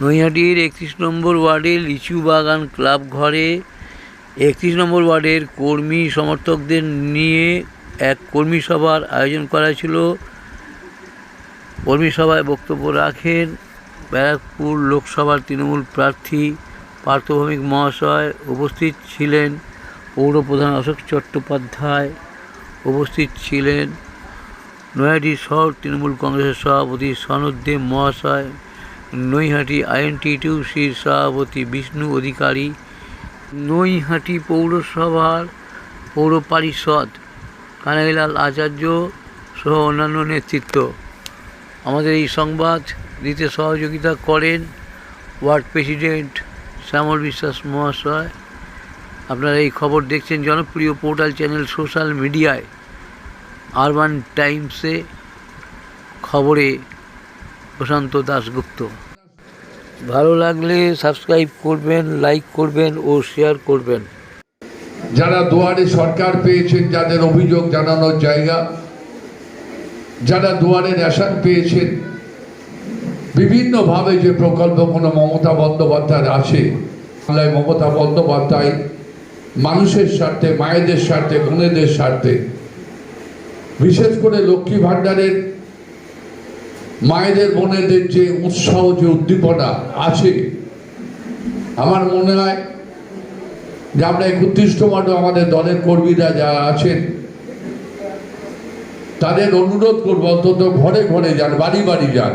নৈহাটির একত্রিশ নম্বর ওয়ার্ডের লিচু বাগান ক্লাব ঘরে একত্রিশ নম্বর ওয়ার্ডের কর্মী সমর্থকদের নিয়ে এক কর্মী সভার আয়োজন করা ছিল। কর্মী সভায় বক্তব্য রাখেন ব্যারাকপুর লোকসভার তৃণমূল প্রার্থী, পার্থভৌমিক মহাশয় উপস্থিত ছিলেন পৌরপ্রধান অশোক চট্টোপাধ্যায় উপস্থিত ছিলেন, নৈহাটি শহর তৃণমূল কংগ্রেসের সভাপতি সনদ দেব মহাশয় নৈহাটি আইএনটিটিউসির সভাপতি বিষ্ণু অধিকারী, নৈহাটি পৌরসভার পৌর পরিষদ, কানাইলাল আচার্য সহ অন্যান্য নেতৃত্ব। আমাদের এই সংবাদ দিতে সহযোগিতা করেন ওয়ার্ড প্রেসিডেন্ট শ্যামল বিশ্বাস মহাশয়। আপনারা এই খবর দেখছেন জনপ্রিয় পোর্টাল চ্যানেল সোশ্যাল মিডিয়ায়। আরবান টাইমসে খবরে প্রশান্ত দাশগুপ্ত। ভালো লাগলে সাবস্ক্রাইব করবেন লাইক করবেন ও শেয়ার করবেন। যারা দুয়ারে সরকার পেয়েছেন, যাদের অভিযোগ জানানোর জায়গা, যারা দুয়ারে রেশন পেয়েছেন, বিভিন্নভাবে যে প্রকল্প কোনো মমতা বন্দ্যোপাধ্যায় আছে, বাংলায় মমতা বন্দ্যোপাধ্যায় মানুষের স্বার্থে, মায়েদের স্বার্থে, বোনেদের স্বার্থে, বিশেষ করে লক্ষ্মী ভাণ্ডারের মায়েদের বোনেদের যে উৎসাহ, যে উদ্দীপনা আছে, আমার মনে হয় যে আমরা একত্রিশতম আমাদের দলের কর্মীরা যারা আছেন, তাদের অনুরোধ করব, অন্তত ঘরে ঘরে যান, বাড়ি বাড়ি যান।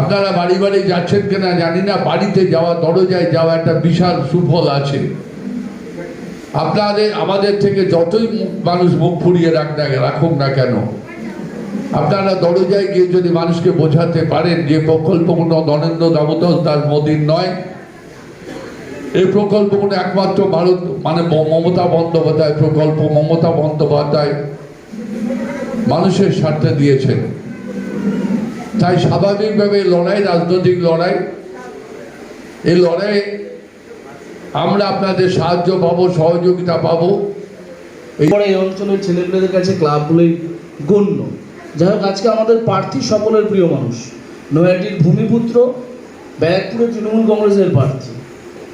আপনারা বাড়ি বাড়ি যাচ্ছেন কিনা জানি না, বাড়িতে যাওয়া, দরজায় যাওয়া একটা বিশাল সুফল আছে। আপনাদের, আমাদের থেকে যতই মানুষ মুখ ফুরিয়ে রাখ না, রাখুক না কেন আপনারা দরজায় গিয়ে যদি মানুষকে বোঝাতে পারেন যে প্রকল্প কোনো নরেন্দ্র দামোদর দাস মোদীর নয়, এই প্রকল্পগুলো একমাত্র ভারত মানে মমতা বন্দ্যোপাধ্যায় প্রকল্প, মমতা বন্দ্যোপাধ্যায় মানুষের স্বার্থে দিয়েছেন। তাই স্বাভাবিকভাবে লড়াই, রাজনৈতিক লড়াই, এই লড়াই আমরা আপনাদের সাহায্য পাবো, সহযোগিতা পাবো। এই অঞ্চলের ছেলেপেলেদের কাছে ক্লাবগুলোই গণ্য। যাই হোক, আজকে আমাদের প্রার্থী সকলের প্রিয় মানুষ। নৈহাটির ভূমিপুত্র, ব্যারাকপুরের তৃণমূল কংগ্রেসের প্রার্থী।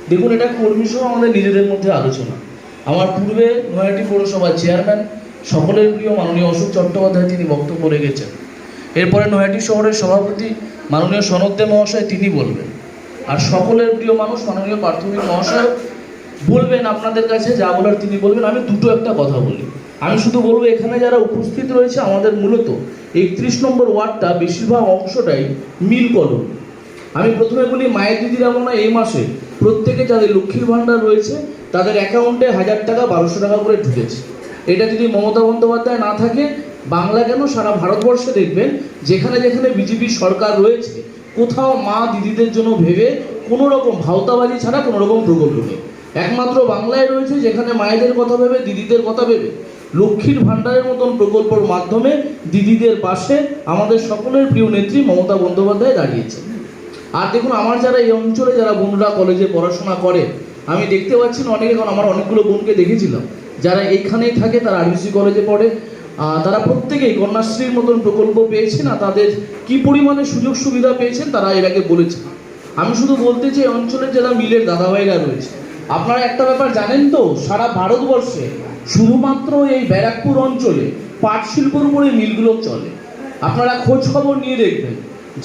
দেখুন, এটা কর্মী সহ আমাদের নিজেদের মধ্যে আলোচনা। আমার পূর্বে নৈহাটি পৌরসভার চেয়ারম্যান, সকলের প্রিয় মাননীয় অশোক চট্টোপাধ্যায় তিনি বক্তব্য রেখেছেন। এরপরে নৈহাটি শহরের সভাপতি মাননীয় সনদ্দে মহাশয় তিনি বলবেন। আর সকলের প্রিয় মানুষ, মাননীয় প্রাথমিক মহাশয় বলবেন আপনাদের কাছে, যা বলার তিনি বলবেন। আমি দুটো একটা কথা বলি। আমি শুধু বলব, এখানে যারা উপস্থিত রয়েছে আমাদের মূলত, একত্রিশ নম্বর ওয়ার্ডটা বেশিরভাগ অংশটাই মিল কলোনি আমি প্রথমে বলি, মায়ের দিদিরা মনে এই মাসে প্রত্যেকে যাদের লক্ষ্মীর ভাণ্ডার রয়েছে, তাদের অ্যাকাউন্টে হাজার টাকা, বারোশো টাকা করে ঢুকেছে। এটা যদি মমতা বন্দ্যোপাধ্যায় না থাকে, বাংলা কেন সারা ভারতবর্ষে দেখবেন, যেখানে যেখানে বিজেপি সরকার রয়েছে, কোথাও মা দিদিদের জন্য ভেবে কোনো রকম ভাওতাবাজি ছাড়া কোনো রকম প্রকল্প নেই। একমাত্র বাংলায় রয়েছে যেখানে মায়েদের কথা ভেবে, দিদিদের কথা ভেবে। লক্ষ্মীর ভাণ্ডারের মতন প্রকল্পের মাধ্যমে দিদিদের পাশে আমাদের সকলের প্রিয় নেত্রী মমতা বন্দ্যোপাধ্যায় দাঁড়িয়েছে আর দেখুন, আমার যারা এই অঞ্চলে যারা বোনরা কলেজে পড়াশোনা করে, আমি দেখতে পাচ্ছি না, অনেকে এখন আমার অনেকগুলো বোনকে দেখেছিলাম। যারা এইখানেই থাকে, তারা আরবিসি কলেজে পড়ে তারা প্রত্যেকেই কন্যাশ্রীর মতন প্রকল্প পেয়েছে না তাদের কি পরিমাণে সুযোগ সুবিধা পেয়েছেন তারা এর আগে বলেছেন। আমি শুধু বলতে চাই অঞ্চলের যারা মিলের দাদাভাইরা রয়েছে, আপনারা একটা ব্যাপার জানেন তো, সারা ভারতবর্ষে শুধুমাত্র এই ব্যারাকপুর অঞ্চলে পাট শিল্পর উপরে মিলগুলো চলে। আপনারা খোঁজ খবর নিয়ে দেখবেন,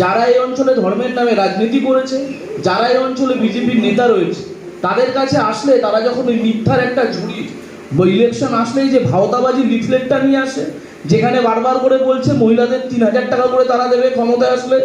যারা এই অঞ্চলে ধর্মের নামে রাজনীতি করেছে, যারা এই অঞ্চলে বিজেপির নেতা রয়েছে, তাদের কাছে আসলে তারা যখন ওই মিথ্যার একটা ঝুড়ি ইলেকশন আসলেই যে ভাওতাবাজি লিফলেটটা নিয়ে আসে, যেখানে বারবার করে বলছে মহিলাদের তিন হাজার টাকা করে তারা দেবে ক্ষমতায় আসলে,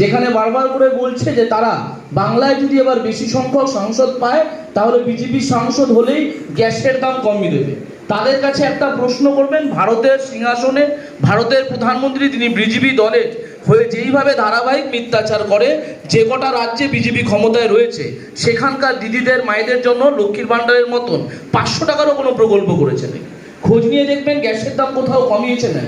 যেখানে বারবার করে বলছে যে তারা বাংলায় যদি এবার বেশি সংখ্যক সাংসদ পায়, তাহলে বিজেপির সাংসদ হলেই গ্যাসের দাম কমিয়ে দেবে। তাদের কাছে একটা প্রশ্ন করবেন, ভারতের সিংহাসনে ভারতের প্রধানমন্ত্রী তিনি বিজেপি দলের হয়ে যেইভাবে ধারাবাহিক মিথ্যাচার করে, যে কটা রাজ্যে বিজেপি ক্ষমতায় রয়েছে, সেখানকার দিদিদের, মায়েদের জন্য লক্ষ্মীর ভাণ্ডারের মতন পাঁচশো টাকারও কোনো প্রকল্প করেছে নাকি খোঁজ নিয়ে দেখবেন গ্যাসের দাম কোথাও কমিয়েছে না।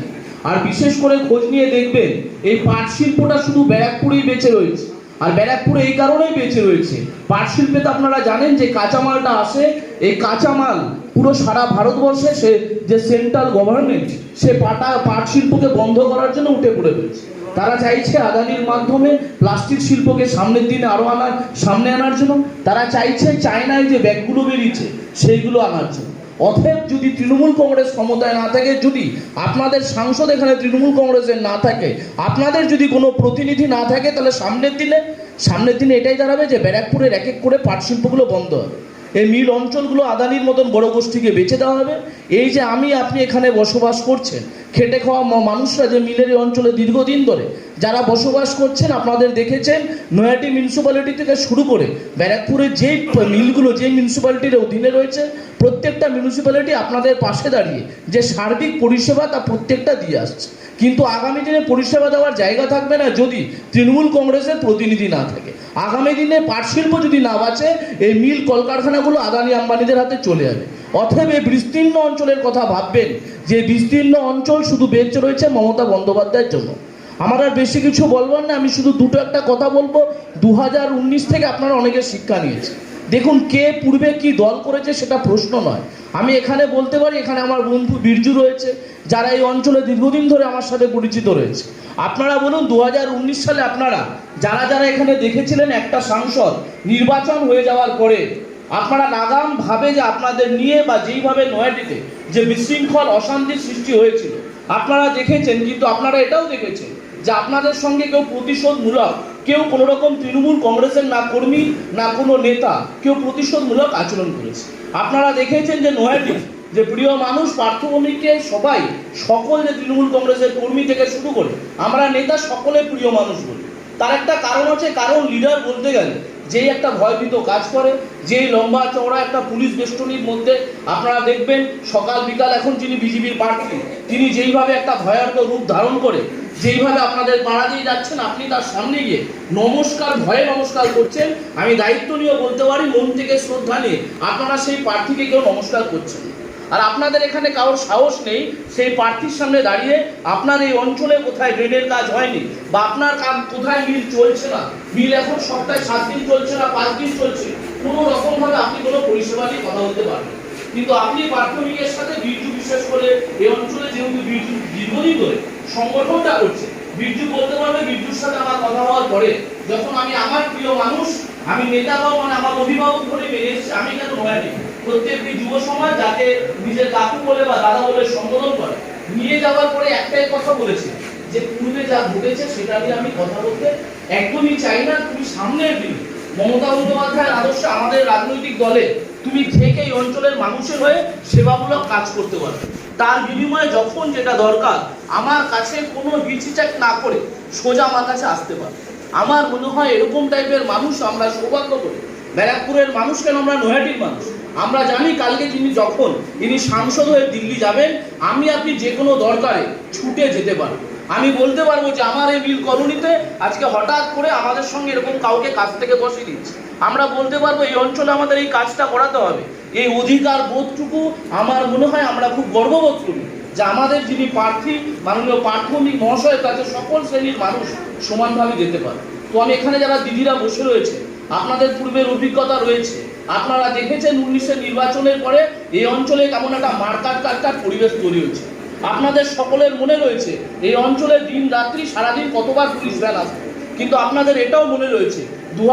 আর বিশেষ করে খোঁজ নিয়ে দেখবেন, এই পাট শিল্পটা শুধু ব্যারাকপুরেই বেঁচে রয়েছে। আর ব্যারাকপুরে এই কারণেই বেঁচে রয়েছে। পাট শিল্পে তো আপনারা জানেন যে কাঁচামালটা আসে, এই কাঁচামাল পুরো সারা ভারতবর্ষে সে যে সেন্ট্রাল গভর্নমেন্ট সে পাটা, পাট শিল্পকে বন্ধ করার জন্য উঠে পড়ে রয়েছে। তারা চাইছে আদানির মাধ্যমে প্লাস্টিক শিল্পকে সামনের দিনে আরও আনার, সামনে আনার জন্য। তারা চাইছে চায়নায় যে ব্যাগগুলো বেরিয়েছে, সেইগুলো আনার জন্য। অতএব যদি তৃণমূল কংগ্রেস ক্ষমতায় না থাকে, যদি আপনাদের সাংসদ এখানে তৃণমূল কংগ্রেসের না থাকে, আপনাদের যদি কোনো প্রতিনিধি না থাকে, তাহলে সামনের দিনে সামনের দিনে এটাই দাঁড়াবে যে ব্যারাকপুরের এক এক করে পাটশিল্পগুলো বন্ধ হবে। এই মিল অঞ্চলগুলো আদানির মতন বড় গোষ্ঠীকে বেঁচে দেওয়া হবে। এই যে আমি, আপনি এখানে বসবাস করছেন, খেটে খাওয়া মানুষরা যে মিলের অঞ্চলে দীর্ঘদিন ধরে, যারা বসবাস করছেন, আপনাদের দেখেছেন, নয়াটি মিউনিসিপ্যালিটি থেকে শুরু করে ব্যারাকপুরের প- মিলগুলো যেই মিউনিসিপ্যালিটির অধীনে রয়েছে, প্রত্যেকটা মিউনিসিপ্যালিটি আপনাদের পাশে দাঁড়িয়ে যে সার্বিক পরিষেবা তা প্রত্যেকটা দিয়ে আসছে। কিন্তু আগামী দিনে পরিষেবা দেওয়ার জায়গা থাকবে না যদি তৃণমূল কংগ্রেসের প্রতিনিধি না থাকে। আগামী দিনে পাট শিল্প যদি না বাঁচে, এই মিল কলকারখানাগুলো আদানি আম্বানিদের হাতে চলে যাবে অতএব এই বিস্তীর্ণ অঞ্চলের কথা ভাববেন যে বিস্তীর্ণ অঞ্চল শুধু বেঁচে রয়েছে মমতা বন্দ্যোপাধ্যায়ের জন্য। আমার আর বেশি কিছু বলবার না, আমি শুধু দুটো একটা কথা বলব। দু হাজার উনিশ থেকে আপনারা অনেকে শিক্ষা নিয়েছে দেখুন, কে পূর্বে কি দল করেছে সেটা প্রশ্ন নয়। আমি এখানে বলতে পারি, এখানে আমার বন্ধু বীরজু রয়েছে, যারা এই অঞ্চলে দীর্ঘদিন ধরে আমার সাথে পরিচিত রয়েছে। আপনারা বলুন দু হাজার উনিশ সালে আপনারা যারা যারা এখানে দেখেছিলেন, একটা সাংসদ নির্বাচন হয়ে যাওয়ার পরে আপনারা নাগাম ভাবে যে আপনাদের নিয়ে বা যেইভাবে নয়াটিতে যে বিশৃঙ্খল অশান্তির সৃষ্টি হয়েছিল, আপনারা দেখেছেন, কিন্তু আপনারা এটাও দেখেছেন যে আপনাদের সঙ্গে কেউ প্রতিশোধমূলক, কেউ কোনো রকম তৃণমূল কংগ্রেসের না কর্মী, না কোনো নেতা, কেউ প্রতিশোধমূলক আচরণ করেছে। আপনারা দেখেছেন যে নয়াটি যে প্রিয় মানুষ পার্থভূমিকে সবাই, সকল যে তৃণমূল কংগ্রেসের কর্মী থেকে শুরু করে, আমরা নেতা সকলে প্রিয় মানুষ বলি। তার একটা কারণ আছে, কারণ লিডার বলতে গেলে যেই একটা ভয়ভীত কাজ করে, যেই লম্বা চওড়া একটা পুলিশ বেষ্টনীর মধ্যে আপনারা দেখবেন, সকাল বিকাল এখন যিনি বিজেপির প্রার্থী, তিনি যেইভাবে একটা ভয়ার্থ রূপ ধারণ করে, যেইভাবে আপনাদের পাড়া দিয়ে যাচ্ছেন, আপনি তার সামনে গিয়ে নমস্কার, ভয়ে নমস্কার করছেন, আমি দায়িত্ব নিয়ে বলতে পারি, মন থেকে শ্রদ্ধা নিয়ে আপনারা সেই প্রার্থীকে কেউ নমস্কার করছেন। আর আপনাদের এখানে কারোর সাহস নেই, সেই প্রার্থীর সামনে দাঁড়িয়ে আপনার এই অঞ্চলে কোথায় ড্রেনের কাজ হয়নি বা আপনার কাজ কোথায় মিল চলছে না, মিল এখন সপ্তাহে সাত দিন চলছে না, পাঁচ দিন চলছে, কোনো রকম ভাবে আপনি কোনো পরিষেবা নিয়ে কথা বলতে পারবেন কিন্তু আপনি প্রাথমিকের সাথে বিরজু বিশেষ করে এই অঞ্চলে যেহেতু বিরজু দীর্ঘদিন ধরে সংগঠনটা করছে বিরজু বলতে পারবে বিরজুর সাথে আমার কথা হওয়ার পরে যখন আমি আমার প্রিয় মানুষ, আমি নেতা বা মানে আমার অভিভাবক ধরে মেনে এসেছি, আমি কেন নয়? নেই প্রত্যেকটি যুব সমাজ যাকে নিজের কাকু বলে বা দাদা বলে সম্বোধন করে। নিয়ে যাওয়ার পরে একটাই কথা বলেছে, যে পূর্বে যা ঘটেছে সেটা নিয়ে আমি কথা বলতে একদমই চাই না। তুমি সামনের দিন মমতা বন্দ্যোপাধ্যায়ের আদর্শে আমাদের রাজনৈতিক দলে তুমি থেকে এই অঞ্চলের মানুষের হয়ে সেবামূলক কাজ করতে পারবে। তার বিনিময়ে যখন যেটা দরকার, আমার কাছে কোনো হিচিচাক না করে সোজা আমার কাছে আসতে পারে আমার মনে হয় এরকম টাইপের মানুষ আমরা সৌভাগ্য করি। ব্যারাকপুরের মানুষ কেন? আমরা নৈহাটির মানুষ। আমরা জানি কালকে তিনি যখন, তিনি সাংসদ হয়ে দিল্লি যাবেন, আমি আপনি যে কোনো দরকারে ছুটে যেতে পারি আমি বলতে পারব যে আমার এই বিল কলোনিতে আজকে হঠাৎ করে আমাদের সঙ্গে এরকম কাউকে কাজ থেকে বসিয়ে দিচ্ছে। আমরা বলতে পারব এই অঞ্চলে আমাদের এই কাজটা করাতে হবে। এই অধিকার বোধটুকু আমার মনে হয় আমরা খুব গর্ববোধ করি যে আমাদের যিনি প্রার্থী, মাননীয় প্রাথমিক মহাশয়ের কাছে সকল শ্রেণির মানুষ সমানভাবে যেতে পারে। তো আমি এখানে যারা দিদিরা বসে রয়েছে, আপনাদের পূর্বের অভিজ্ঞতা রয়েছে আপনারা দেখেছেন উনিশের নির্বাচনের পরে এই অঞ্চলে কেমন একটা মারকাট কাটকাট পরিবেশ তৈরি হয়েছে। আপনাদের সকলের মনে রয়েছে, এই অঞ্চলে দিন রাত্রি সারাদিন কতবার পুলিশ ভ্যান আসবে? কিন্তু আপনাদের এটাও মনে রয়েছে দু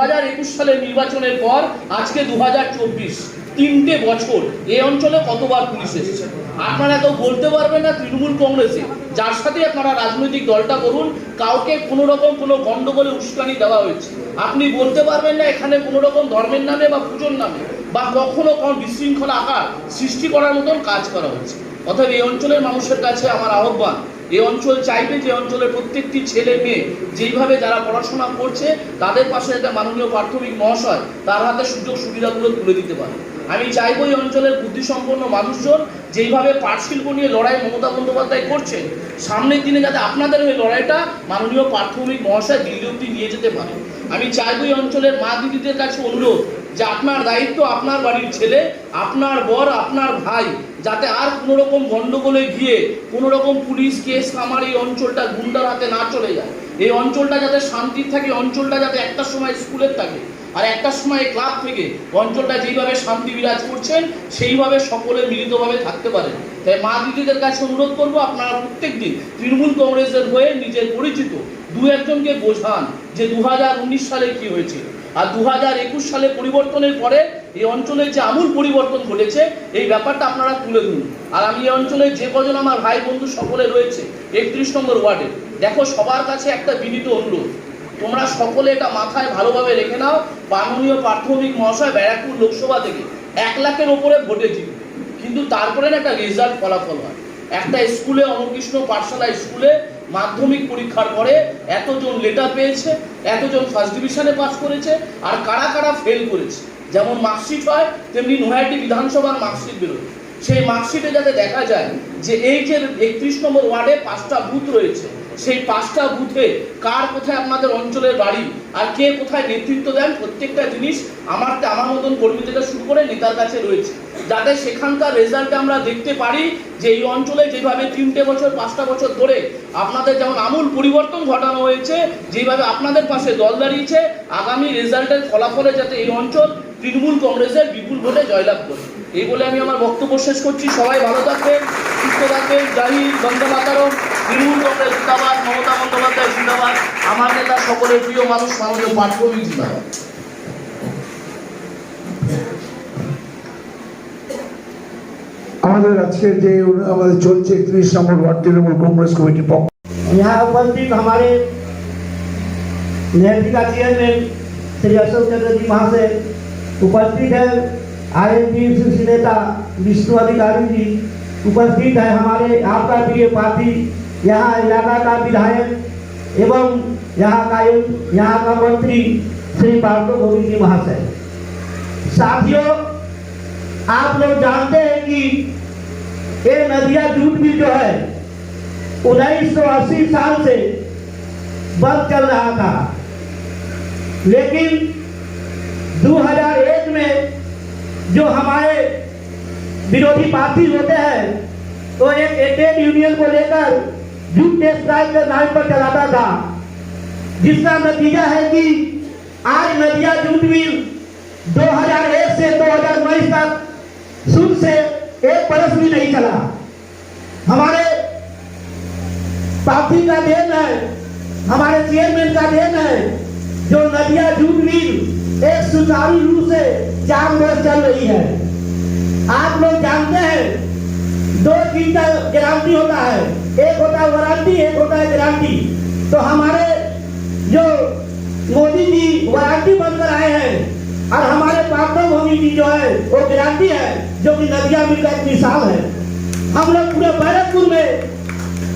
সালের নির্বাচনের পর, আজকে দু হাজার চব্বিশ। তিনটে বছর এই অঞ্চলে কতবার পুলিশ এসেছে? আপনারা কেউ বলতে পারবেন না তৃণমূল কংগ্রেসে। যার সাথে আপনারা রাজনৈতিক দলটা করুন, কাউকে কোনো রকম কোনো গণ্ডগোলে উস্কানি দেওয়া হয়েছে। আপনি বলতে পারবেন না এখানে কোনো রকম ধর্মের নামে বা পুজোর নামে বা কখনো কোনো বিশৃঙ্খল আকার সৃষ্টি করার মতন কাজ করা হয়েছে। অতএব এই অঞ্চলের মানুষের কাছে আমার আহ্বান এই অঞ্চল চাইবে যে অঞ্চলের প্রত্যেকটি ছেলে মেয়ে যেইভাবে যারা পড়াশোনা করছে, তাদের পাশে একটা মাননীয় প্রাথমিক মহাশয় তার হাতে সুযোগ সুবিধাগুলো তুলে দিতে পারে। আমি চাইব এই অঞ্চলের বুদ্ধিসম্পন্ন মানুষজন যেইভাবে পাট শিল্প নিয়ে লড়াই মমতা বন্দ্যোপাধ্যায় করছেন, সামনের দিনে যাতে আপনাদের ওই লড়াইটা মাননীয় প্রাথমিক মহাশয় দিল্লি অব্দি নিয়ে যেতে পারে। আমি চাইব এই অঞ্চলের মা দিদিদের কাছে অনুরোধ যে আপনার দায়িত্ব আপনার বাড়ির ছেলে, আপনার বর, আপনার ভাই, যাতে আর কোনো রকম গন্ডগোলে গিয়ে কোনো রকম পুলিশ কেস আমার এই অঞ্চলটা গুন্ডার হাতে না চলে যায়। এই অঞ্চলটা যাতে শান্তির থাকে অঞ্চলটা যাতে একটা সময় স্কুলের থাকে আর একটা সময় ক্লাব থেকে অঞ্চলটা যেইভাবে শান্তি বিরাজ করছেন সেইভাবে সকলে মিলিতভাবে থাকতে পারেন তাই মা দিদিদের কাছে অনুরোধ করব, আপনারা প্রত্যেক দিন তৃণমূল কংগ্রেসের হয়ে নিজের পরিচিত দু একজনকে বোঝান যে দু হাজার উনিশ সালে কি হয়েছে। আর দু হাজার একুশ সালে পরিবর্তনের পরে এই অঞ্চলে যে আমূল পরিবর্তন ঘটেছে, এই ব্যাপারটা আপনারা তুলে ধরুন। আর আমি এই অঞ্চলে যে কজন আমার ভাই বন্ধু সকলে রয়েছে, একত্রিশ নম্বর ওয়ার্ডে, দেখো সবার কাছে একটা বিনীত অনুরোধ। তোমরা সকলে এটা মাথায় ভালোভাবে রেখে নাও, মাননীয় প্রাথমিক মহাশয় ব্যারাকপুর লোকসভা থেকে এক লাখের ওপরে ভোটে জিতবে। কিন্তু তারপরে একটা রেজাল্ট ফলাফল হয়। একটা স্কুলে অমরকৃষ্ণ পাঠশালা স্কুলে মাধ্যমিক পরীক্ষার পরে এতজন লেটার পেয়েছে, এতজন ফার্স্ট ডিভিশনে পাস করেছে, আর কারা কারা ফেল করেছে? যেমন মার্কশিট হয়, তেমনি নৈহাটি বিধানসভার মার্কশিট বেরোয়। সেই মার্কশিটে যাতে দেখা যায় যে এই যে একত্রিশ নম্বর ওয়ার্ডে পাঁচটা বুথ রয়েছে। সেই পাঁচটা বুথে কার কোথায় আপনাদের অঞ্চলের বাড়ি আর কে কোথায় নেতৃত্ব দেন প্রত্যেকটা জিনিস আমার আমার মতন কর্মী থেকে শুরু করে নেতার কাছে রয়েছে। যাতে সেখানকার রেজাল্টে আমরা দেখতে পারি যে এই অঞ্চলে যেভাবে তিনটে বছর, পাঁচটা বছর ধরে আপনাদের যেমন আমূল পরিবর্তন ঘটানো হয়েছে, যেভাবে আপনাদের পাশে দল দাঁড়িয়েছে, আগামী রেজাল্টের ফলাফলে যাতে এই অঞ্চল তৃণমূল কংগ্রেসের বিপুল ভোটে জয়লাভ করে। এই বলে আমি আমার বক্তব্য শেষ করছি। সবাই ভালো থাকবেন, সুস্থ থাকবেন। জাহির বন্দে মাতারম। তৃণমূল কংগ্রেস জিন্দাবাদ মমতা বন্দ্যোপাধ্যায় জিন্দাবাদ আমার নেতা সকলের প্রিয় মানুষ মাননীয় পাঠকর্মী জিন্দাবাদ আমাদের আজকের যে আমাদের চলছে একত্রিশ নম্বর ওয়ার্ড তৃণমূল কংগ্রেস কমিটির পক্ষ यहाँ उपस्थित हमारे नेहरू का चेयरमैन श्री अशोक चंद्र जी महाशय उपस्थित है आर एन पी नेता विष्णु अधिकारी जी उपस्थित है हमारे आपका प्रिय पार्टी यहाँ इलाका का विधायक एवं यहाँ का यहाँ का मंत्री श्री पार्थो गोविंद जी महाशय। साथियों, आप लोग जानते हैं कि ये नदिया जूट भी जो है, उन्नीस सौ अस्सी साल से बंद चल रहा था। लेकिन 2001 में जो हमारे विरोधी पार्टी होते हैं तो एक ट्रेड यूनियन को लेकर जूट स्ट्राइक के नाम पर चलाता था। जिसका नतीजा है कि आज नदिया जूट मिल 2001 से 2019 तक शुरू से एक बरस भी नहीं चला। हमारे पार्टी का देन है, हमारे चेयरमैन का देन है, जो नदिया जूट मिल एक सुचारू रूप से चार बरस चल रही है। आप लोग जानते हैं दो चीज़ का गारंटी होता है। एक होता है वारंटी एक होता है गारंटी तो हमारे जो मोदी जी वारंटी बनकर आए हैं और हमारे पार्टनर मोदी जी जो है, वो गारंटी है, जो कि नदिया मिल का एक मिसाल है। हम लोग पूरे बैरकपुर में,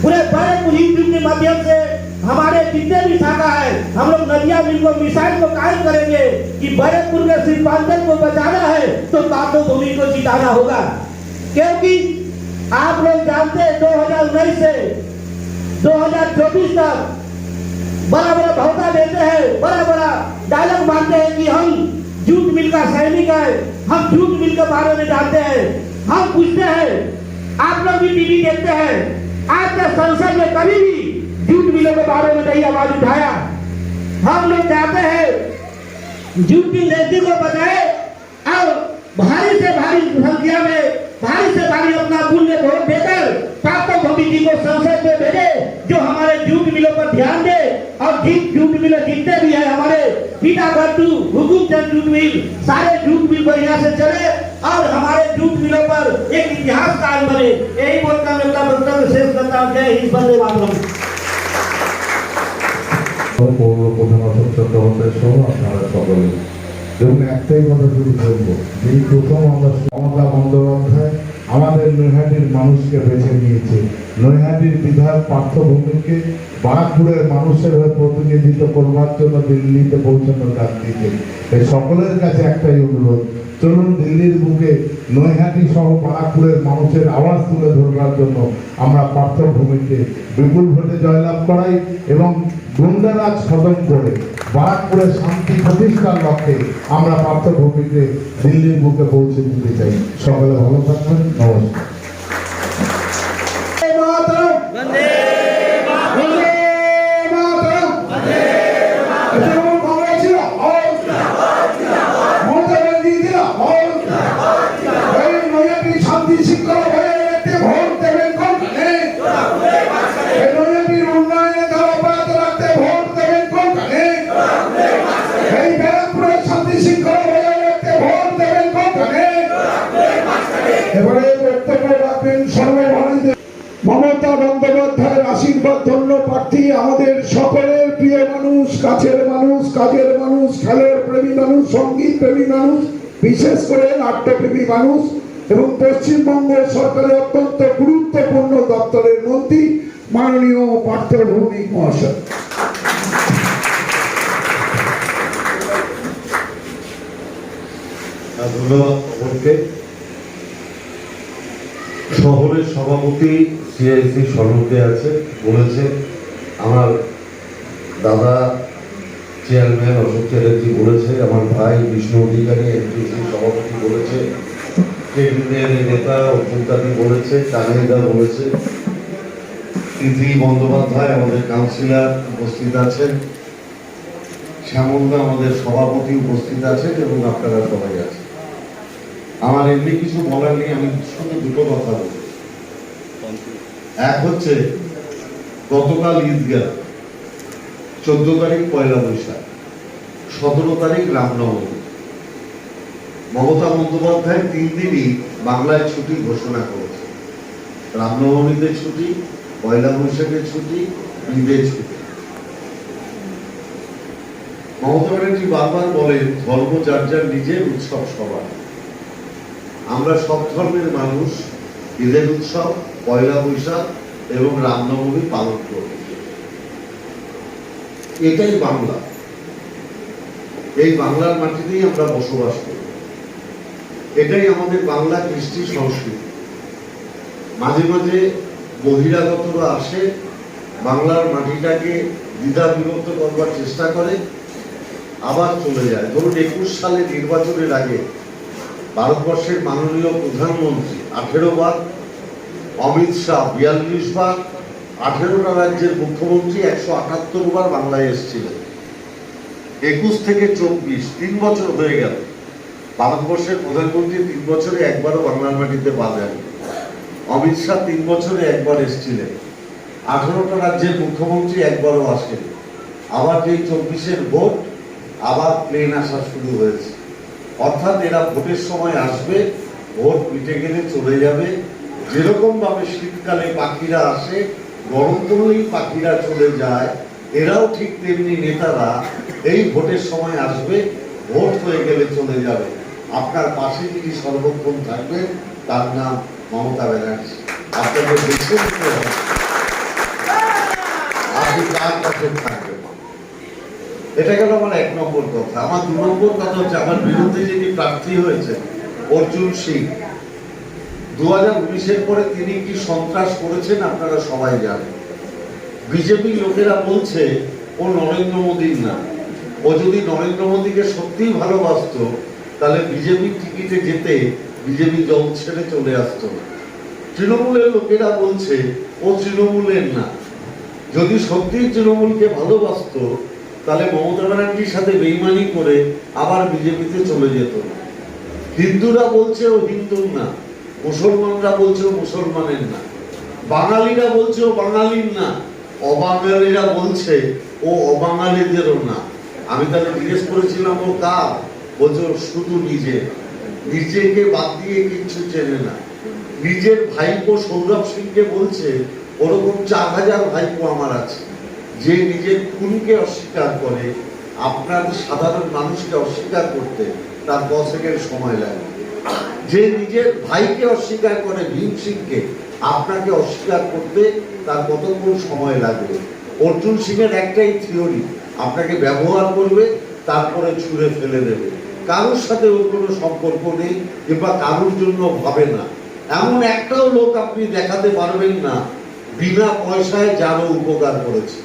पूरे बैरकपुर यूट्यूब के माध्यम से हमारे जितने भी शाखा है, हम लोग नदिया मिल को, मिसाइल को कायम करेंगे कि बैरकपुर के शिल्पांचल को बचाना है तो पार्टनर भूमि को जिताना होगा। क्योंकि आप लोग जानते हैं दो हज़ार उन्नीस से दो हज़ार चौबीस तक बड़ा बड़ा भौता देते हैं बड़ा बड़ा डायलॉग मानते हैं कि हम जूट मिल का सैनिक है, हम जूट मिल के बारे में जानते हैं, हम पूछते हैं। आप लोग भी टीवी देखते हैं। आज तक संसद में कभी भी जूट मिलों के बारे में नहीं आवाज़ उठाया। हम लोग चाहते हैं जूट की नीति को बचाए और भारी से भारी संख्या में भारी से भारी अपना पुण्य वोट देकर पापा भूमि जी को संसद में भेजे जो हमारे जूट मिलों पर ध्यान दे और जिन जूट मिलों जितने भी है हमारे पीटा गट्टू हुकुम चंद जूट मिल सारे जूट मिल को यहाँ से चले और हमारे जूट मिलों पर एक इतिहास कायम बने यही बोलकर मैं अपना वक्तव्य शेष करता हूँ जय हिंद बंदे मातरम পৌর প্রধান অশোক চট্টোপাধ্যায় সহ আপনারা সকলে দেখুন, একটাই কথা বলব যে এই প্রথম আমরা মমতা বন্দ্যোপাধ্যায় আমাদের নৈহাটির মানুষকে বেছে নিয়েছে। নৈহাটির বিধায়ক পার্থভূমিকে বারাকপুরের মানুষের হয়ে প্রতিনিধিত্ব করবার জন্য দিল্লিতে পৌঁছানোর ডাক দিয়েছে। এই সকলের কাছে একটাই অনুরোধ, চলুন দিল্লির বুকে নৈহাটি সহ বারাকপুরের মানুষের আওয়াজ তুলে ধরবার জন্য আমরা পার্থভূমিকে বিপুল ভোটে জয়লাভ করাই এবং গুন্ডারাজ খতম করে বারাকপুরের শান্তি প্রতিষ্ঠার লক্ষ্যে আমরা পার্থভূমিকে দিল্লির বুকে পৌঁছে দিতে চাই। সকলে ভালো থাকবেন, নমস্কার। আশীর্বাদ ধন্য প্রার্থী আমাদের সকলের প্রিয় মানুষ, কাছের মানুষ, কাজের মানুষ, খেলার প্রেমী মানুষ, সংগীত প্রেমী মানুষ, বিশেষ করে নাট্যপ্রেমী মানুষ এবং পশ্চিমবঙ্গ সরকারের অত্যন্ত গুরুত্বপূর্ণ দপ্তরের মন্ত্রী মাননীয় পার্থ ভৌমিক মহাশয় ধন্যবাদ শহরের সভাপতি সিআইসি সনদে আছে, বলেছে, আমার দাদা চেয়ারম্যান অশোক চ্যাটার্জি বলেছে, আমার ভাই বিষ্ণু অধিকারী এনপিসি সভাপতি বলেছে, কেন্দ্রের নেতা অর্জুনদাদি বলেছে কানাইদা বলেছে তিথি বন্দ্যোপাধ্যায় আমাদের কাউন্সিলর উপস্থিত আছেন, শ্যামলদা আমাদের সভাপতি উপস্থিত আছেন এবং আপনারা সবাই আছেন। আমার এমনি কিছু বলার নেই, আমি শুধু দুটো কথা বলব এক হচ্ছে গতকাল ঈদ গেল চোদ্দ তারিখ পয়লা বৈশাখ, সতেরো তারিখ রামনবমী। মমতা বন্দ্যোপাধ্যায় তিন দিনই বাংলায় ছুটি ঘোষণা করেছে রামনবমীতে ছুটি, পয়লা বৈশাখের ছুটি ঈদের ছুটি। মমতা ব্যানার্জি বারবার বলেন, ধর্ম যার যার নিজের উৎসব সবার। আমরা সব ধর্মের মানুষ, ঈদের উৎসব পয়লা বৈশাখ এবং রামনবমী পালন করি এটাই বাংলা। এই বাংলার মাটিতেই আমরা বসবাস করি। এটাই আমাদের বাংলা কৃষ্টি সংস্কৃতি। মাঝে মাঝে বহিরাগতরা আসে, বাংলার মাটিটাকে দ্বিধা বিভক্ত করবার চেষ্টা করে, আবার চলে যায়। ধরুন একুশ সালে নির্বাচনের আগে ভারতবর্ষের মাননীয় প্রধানমন্ত্রী আঠেরো বার অমিত শাহ বিয়াল্লিশ বার, আঠেরোটা রাজ্যের মুখ্যমন্ত্রী একশো আটাত্তর বার বাংলায় এসেছিলেন। একুশ থেকে চব্বিশ, তিন বছর হয়ে গেল। ভারতবর্ষের প্রধানমন্ত্রী তিন বছরে একবারও বাংলার মাটিতে পা দেন। অমিত শাহ তিন বছরে একবার এসেছিলেন। আঠারোটা রাজ্যের মুখ্যমন্ত্রী একবারও আসেন। আবার যেই চব্বিশের ভোট, আবার প্লেন আসা শুরু হয়েছে। অর্থাৎ এরা ভোটের সময় আসবে, ভোট মিটে গেলে চলে যাবে। যেরকম ভাবে শীতকালে পাখিরা আসে, গরম পড়লেই পাখিরা চলে যায়, এরাও ঠিক তেমনি নেতারা, এই ভোটের সময় আসবে, ভোট হয়ে গেলে চলে যাবে। আপনার পাশে যিনি সর্বক্ষণ থাকবেন, তার নাম মমতা ব্যানার্জি। আপনাকে বেছে নিতে হবে। আপনি কার কাছে থাকবেন? এটা গেল আমার এক নম্বর কথা? আমার দু নম্বর কথা হচ্ছে, আমার বিরুদ্ধে যিনি প্রার্থী হয়েছে অর্জুন সিং দু উনিশের পরে তিনি কি সন্ত্রাস করেছেন আপনারা সবাই জানেন। বিজেপি লোকেরা বলছে, ও নরেন্দ্র মোদীর না। ও যদি নরেন্দ্র মোদীকে সত্যিই ভালোবাসতো, তাহলে বিজেপি টিকিটে যেতে বিজেপি দল ছেড়ে চলে আসতো তৃণমূলের লোকেরা বলছে, ও তৃণমূলের না। যদি সত্যি তৃণমূলকে ভালোবাসতো, তাহলে মমতা ব্যানার্জির সাথে বেইমানি করে আবার বিজেপিতে চলে যেত হিন্দুরা বলছে, ও হিন্দুর না। মুসলমানরা বলছে মুসলমানের না। বাঙালিরা বলছে ও বাঙালির না। অবাঙালিরা বলছে, ও অবাঙালিদেরও না। আমি তাহলে জিজ্ঞেস করেছিলাম, ও কার? বলছে শুধু নিজে। নিজেকে বাদ দিয়ে কিচ্ছু চেনে না। নিজের ভাইপো সৌরভ সিংকে বলছে, ওরকম চার হাজার ভাইপো আমার আছে। যে নিজের খুনকে অস্বীকার করে, আপনার সাধারণ মানুষকে অস্বীকার করতে তার দশ সময় লাগে। যে নিজের ভাইকে অস্বীকার করে ভীম সিংকে আপনাকে অস্বীকার করতে তার কতক্ষণ সময় লাগবে? অর্জুন সিংয়ের একটাই থিওরি, আপনাকে ব্যবহার করবে, তারপরে ছুঁড়ে ফেলে দেবে। কারোর সাথে ওর কোনো সম্পর্ক নেই, কিংবা কারোর জন্য ভাবে না। এমন একটাও লোক আপনি দেখাতে পারবেন না, বিনা পয়সায় যারও উপকার করেছে।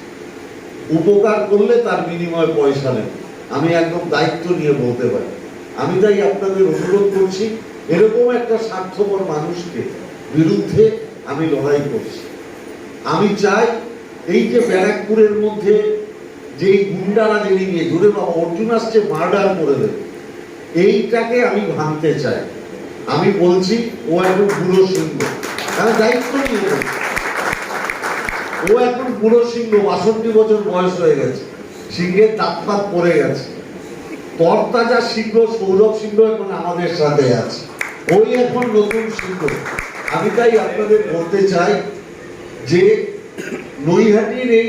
উপকার করলে তার বিনিময় পয়সা নেই আমি একদম দায়িত্ব নিয়ে বলতে পারি। আমি তাই আপনাদের অনুরোধ করছি এরকম একটা স্বার্থপর মানুষকে বিরুদ্ধে আমি লড়াই করছি। আমি চাই এই যে ব্যারাকপুরের মধ্যে যে গুন্ডারা যিনি নিয়ে ধরে বাবা অর্জুন আসছে, মার্ডার করে দেবে। এইটাকে আমি ভাঙতে চাই। আমি বলছি, ও এখন বুড়ো সিংহ। আমি দায়িত্ব নিয়ে ও এখন বুড়ো সিংহ, বাষট্টি বছর বয়স হয়ে গেছে। সিংহের দাঁত পড়ে গেছে। তরতাজা সিংহ, সৌরভ সিংহ এখন আমাদের সাথে আছে। ওই এখন নতুন সিংহ আমি তাই আপনাদের বলতে চাই যে নৈহাটির এই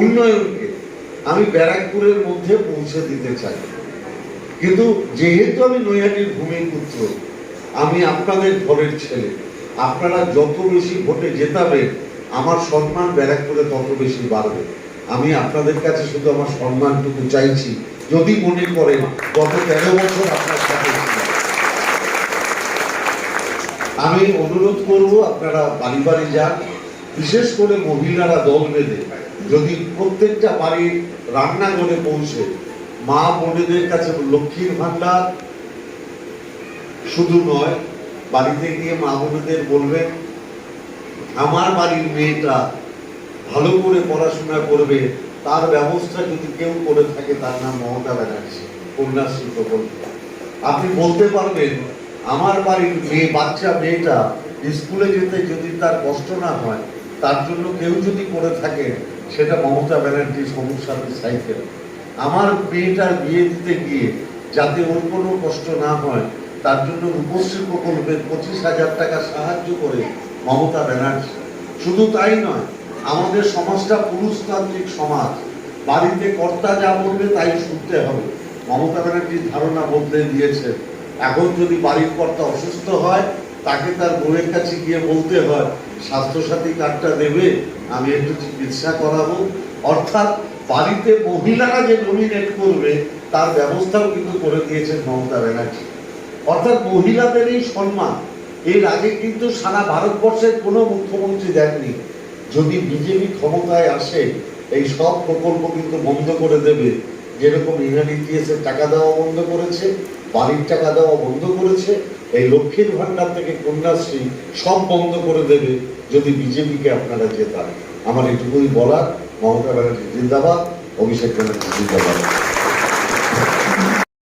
উন্নয়নকে আমি ব্যারাকপুরের মধ্যে পৌঁছে দিতে চাই। কিন্তু যেহেতু আমি নৈহাটির ভূমিপুত্র আমি আপনাদের ঘরের ছেলে, আপনারা যত বেশি ভোটে জেতাবেন আমার সম্মান ব্যারাকপুরে তত বেশি বাড়বে। আমি আপনাদের কাছে শুধু আমার সম্মানটুকু চাইছি, যদি মনে করেন, গত তেরো বছর আপনার সাথে আমি অনুরোধ করব আপনারা বাড়ি বাড়ি যান, বিশেষ করে মহিলারা দল বেঁধে, যদি প্রত্যেকটা বাড়ির রান্নাঘরে পৌঁছে, মা বোনেদের কাছে লক্ষ্মীর ভান্ডার শুধু নয়, বাড়িতে গিয়ে মা বোনেদের বলবেন, আমার বাড়ির মেয়েটা ভালো করে পড়াশোনা করবে, তার ব্যবস্থা যদি কেউ করে থাকে, তার নাম মমতা ব্যানার্জি কন্যাশ্রী প্রকল্প। আপনি বলতে পারবেন আমার বাড়ির মেয়ে, বাচ্চা মেয়েটা স্কুলে যেতে যদি তার কষ্ট না হয়, তার জন্য কেউ যদি করে থাকে, সেটা মমতা ব্যানার্জি সমস্যাতে সাইকেল। আমার মেয়েটার বিয়ে দিতে গিয়ে যাতে ওর কোনো কষ্ট না হয়, তার জন্য রূপশ্রী প্রকল্পের পঁচিশ হাজার টাকা সাহায্য করে মমতা ব্যানার্জি। শুধু তাই নয়, আমাদের সমাজটা পুরুষতান্ত্রিক সমাজ। বাড়িতে কর্তা যা বলবে তাই শুনতে হবে। মমতা ব্যানার্জির ধারণা বদলে দিয়েছে এখন যদি বাড়ির কর্তা অসুস্থ হয়, তাকে তার বোনের কাছে গিয়ে বলতে হয়, স্বাস্থ্যসাথী কার্ডটা দেবে, আমি একটু চিকিৎসা করাবো। অর্থাৎ বাড়িতে মহিলারা যে ডমিনেট করবে, তার ব্যবস্থাও কিন্তু করে দিয়েছেন মমতা ব্যানার্জি। অর্থাৎ মহিলাদের এই সম্মান। এর আগে কিন্তু সারা ভারতবর্ষের কোনো মুখ্যমন্ত্রী দেননি। যদি বিজেপি ক্ষমতায় আসে, এই সব প্রকল্প কিন্তু বন্ধ করে দেবে। যেরকম এর টাকা দেওয়া বন্ধ করেছে বাড়ির টাকা দেওয়া বন্ধ করেছে, এই লক্ষ্মীর ভান্ডার থেকে কন্যাশ্রী সব বন্ধ করে দেবে যদি বিজেপিকে আপনারা জেতান। আমার এটুকুই বলার, মমতা ব্যানার্জি জিন্দাবাদ, অভিষেক ব্যানার্জি জিন্দাবাদ।